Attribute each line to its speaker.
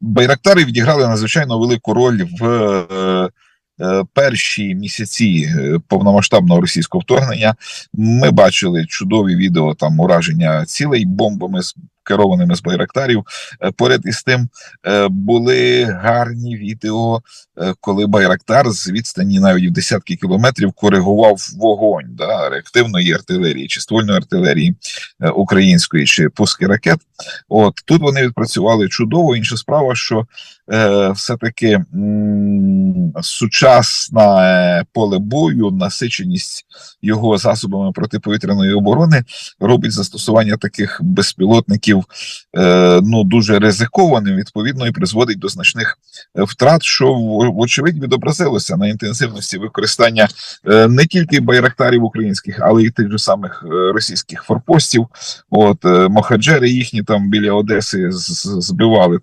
Speaker 1: Байрактари відіграли надзвичайно велику роль в е, е, перші місяці е, повномасштабного російського вторгнення. Ми бачили чудові відео там ураження цілей бомбами з керованими з байрактарів. Е, Поряд із тим е, були гарні відео, е, коли байрактар з відстані навіть в десятки кілометрів коригував вогонь да, реактивної артилерії чи ствольної артилерії української чи пуски ракет. От тут вони відпрацювали чудово. Інша справа, що е, все-таки м, сучасне поле бою, насиченість його засобами протиповітряної оборони робить застосування таких безпілотників е, ну дуже ризикованим, відповідно, і призводить до значних е, втрат, що вочевидь відобразилося на інтенсивності використання е, не тільки байрактарів українських, але й тих же самих російських форпостів. От мохаджери їхні там біля Одеси збивали так